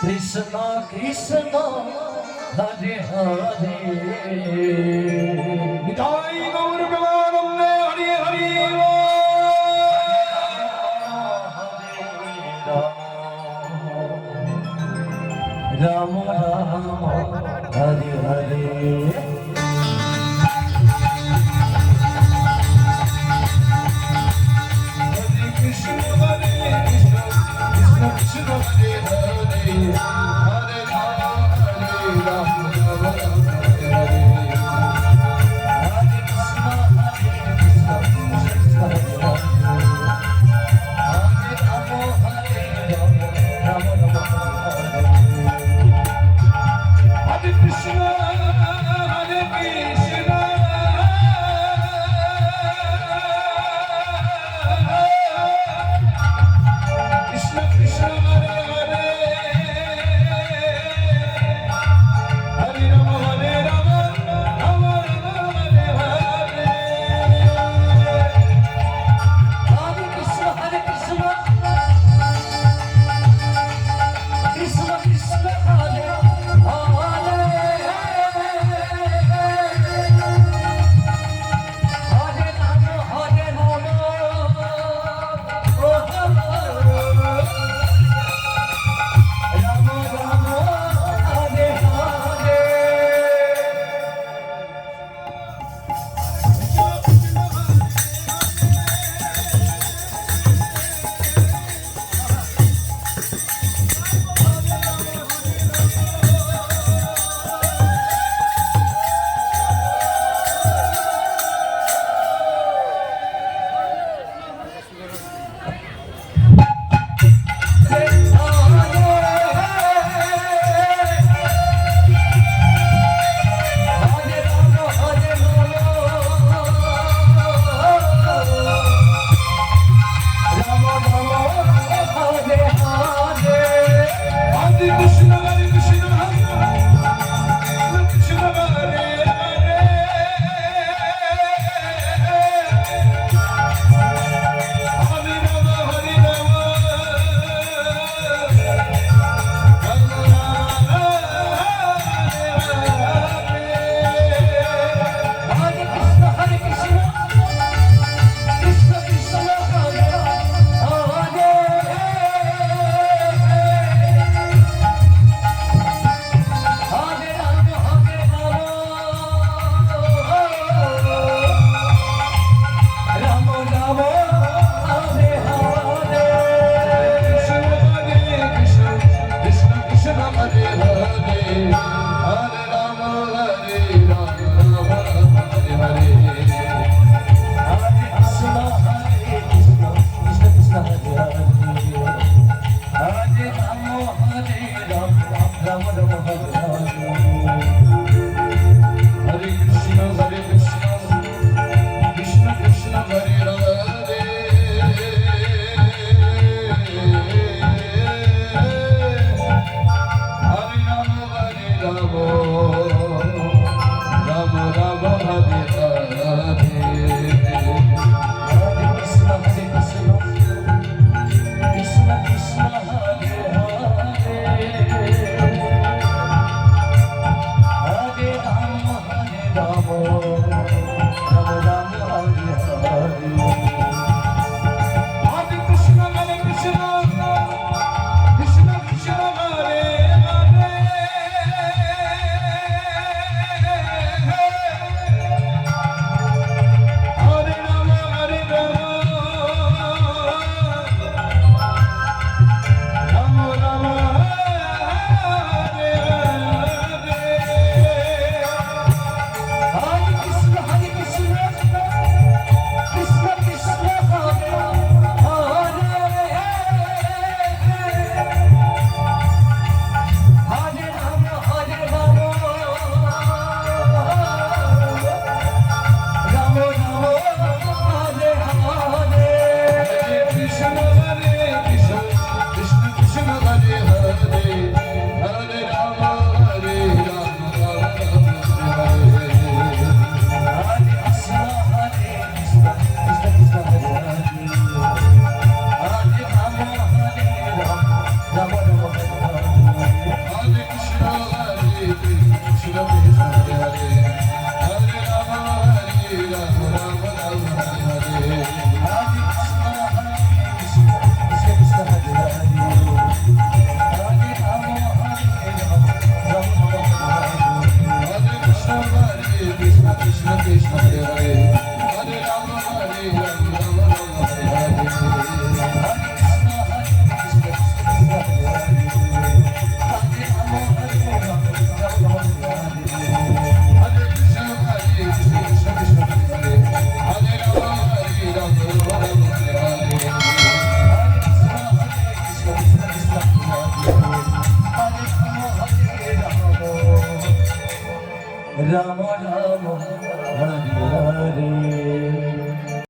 কৃষ্ণ কৃষ্ণ হরে হরে। বিদায় Gour প্রমানন্দে Hari Hari Ram Ram Hare Hare. 네. Krishna, Krishna Krishna, Hare Rama Rama Hare Hare